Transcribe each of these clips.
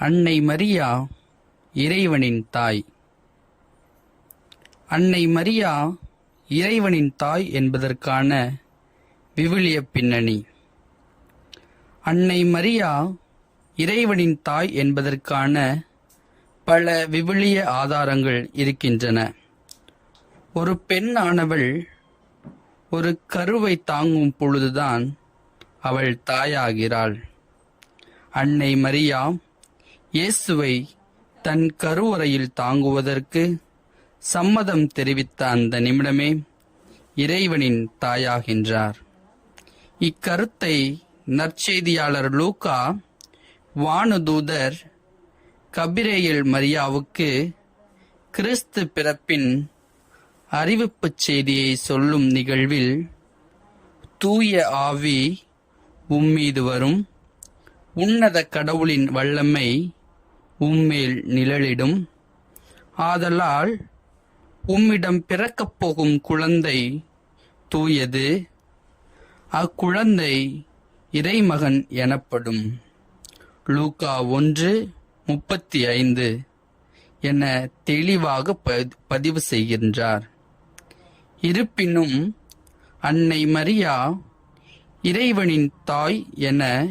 அன்னை மரியா இறைவனின் தாய். அன்னை மரியா இறைவனின் தாய் என்பதற்கான விவிலிய பின்னணி. அன்னை மரியா இறைவனின் தாய் என்பதற்கான பல விவிலிய ஆதாரங்கள் இருக்கின்றன. ஒரு பெண்ணானவள் ஒரு கருவை தாங்கும் பொழுதுதான் அவள் தாயாகிறாள். அன்னை மரியா இயேசுவை தன் கருவறையில் தாங்குவதற்கு சம்மதம் தெரிவித்த அந்த நிமிடமே இறைவனின் தாயாகின்றார். இக்கருத்தை நற்செய்தியாளர் லூகா வானுதூதர் கபிரேயல் மரியாவுக்கு கிறிஸ்து பிறப்பின் அறிவிப்புச் செய்தியை சொல்லும் நிகழ்வில் தூய ஆவி உம்மீது வரும். உன்னத கடவுளின் வல்லமை உம்மேல் நிழலிடும். ஆதலால் உம்மிடம் பிறக்கப் போகும் குழந்தை தூயது. அக்குழந்தை இறைமகன் எனப்படும். லூகா ஒன்று முப்பத்தி ஐந்து என தெளிவாக பதிவு செய்கின்றார். இருப்பினும் அன்னை மரியா இறைவனின் தாய் என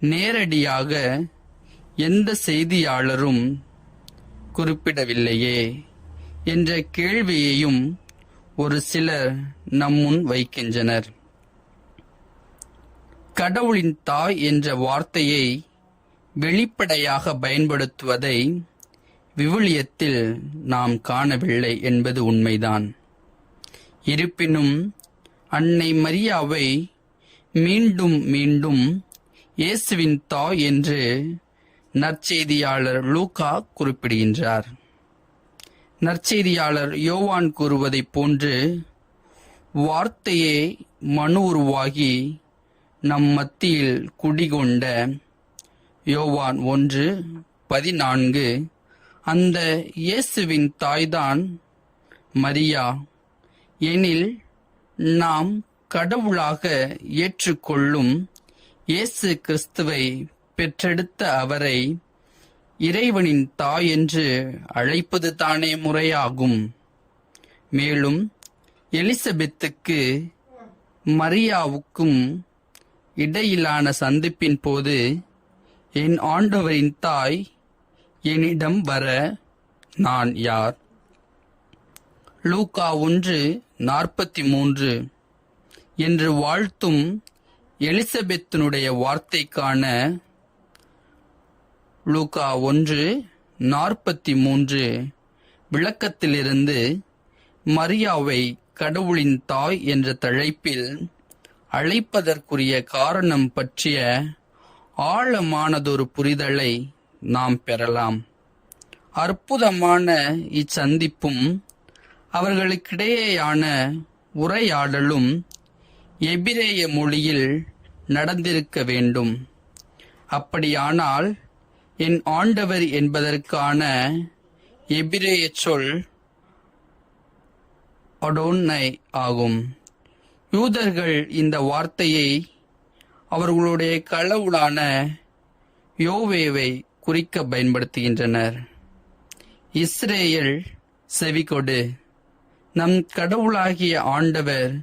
நேரடியாக எந்த செய்தியாளரும் குறிப்பிடவில்லையே என்ற கேள்வியையும் ஒரு சிலர் நம்முன் வைக்கின்றனர். கடவுளின் தாய் என்ற வார்த்தையை வெளிப்படையாக பயன்படுத்துவதை விவிலியத்தில் நாம் காணவில்லை என்பது உண்மைதான். இருப்பினும் அன்னை மரியாவை மீண்டும் மீண்டும் இயேசுவின் தாய் என்று நற்செய்தியாளர் லூகா குறிப்பிடுகின்றார். நற்செய்தியாளர் யோவான் கூறுவதைப் போன்று வார்த்தையே மனு உருவாகி நம் மத்தியில் குடிகொண்ட யோவான் ஒன்று பதினான்கு அந்த இயேசுவின் தாய்தான் மரியா எனில் நாம் கடவுளாக ஏற்றுக்கொள்ளும் இயேசு கிறிஸ்துவை பெற்றெடுத்த அவரை இறைவனின் தாய் என்று அழைப்பது தானே முறையாகும். மேலும் எலிசபெத்துக்கு மரியாவுக்கும் இடையிலான சந்திப்பின் போது என் ஆண்டவரின் தாய் என்னிடம் வர நான் யார்? லூகா ஒன்று நாற்பத்தி மூன்று என்று வாழ்த்தும் எலிசபெத்தினுடைய வார்த்தைக்கான லூகா ஒன்று நாற்பத்தி மூன்று விளக்கத்திலிருந்து மரியாவை கடவுளின் தாய் என்ற தலைப்பில் அழைப்பதற்குரிய காரணம் பற்றிய ஆழமானதொரு புரிதலை நாம் பெறலாம். அற்புதமான இச்சந்திப்பும் அவர்களுக்கிடையேயான உரையாடலும் எபிரேய மொழியில் நடந்திருக்க வேண்டும். அப்படியானால் என் ஆண்டவர் என்பதற்கான எபிரேய சொல் அடோன்னை ஆகும். யூதர்கள் இந்த வார்த்தையை அவர்களுடைய கடவுளான யோவேவை குறிக்க பயன்படுத்துகின்றனர். இஸ்ரேல் செவிகொடு. நம் கடவுளாகிய ஆண்டவர்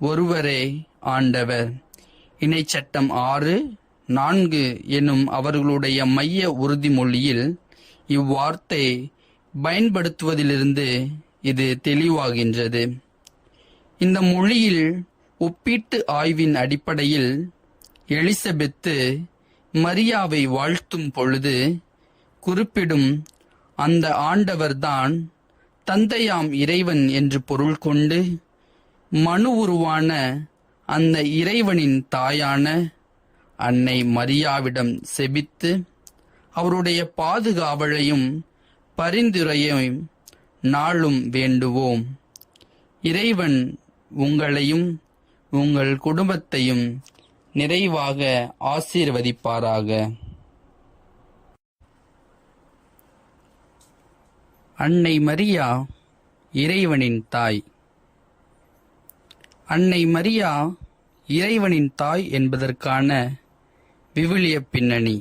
ஒருவரே ஆண்டவர். இணைச்சட்டம் ஆறு நான்கு எனும் அவர்களுடைய மைய உறுதிமொழியில் இவ்வார்த்தை பயன்படுத்துவதிலிருந்து இது தெளிவாகின்றது. இந்த மொழியில் ஒப்பீட்டு ஆய்வின் அடிப்படையில் எலிசபெத்து மரியாவை வாழ்த்தும் பொழுது குறிப்பிடும் அந்த ஆண்டவர்தான் தந்தையாம் இறைவன் என்று பொருள் கொண்டு மனு உருவான அந்த இறைவனின் தாயான அன்னை மரியாவிடம் செபித்து அவருடைய பாதுகாவலையும் பரிந்துரையையும் நாளும் வேண்டுவோம். இறைவன் உங்களையும் உங்கள் குடும்பத்தையும் நிறைவாக ஆசீர்வதிப்பாராக. அன்னை மரியா இறைவனின் தாய். அன்னை மரியா இறைவனின் தாய் என்பதற்கான விவிலிய பின்னணி.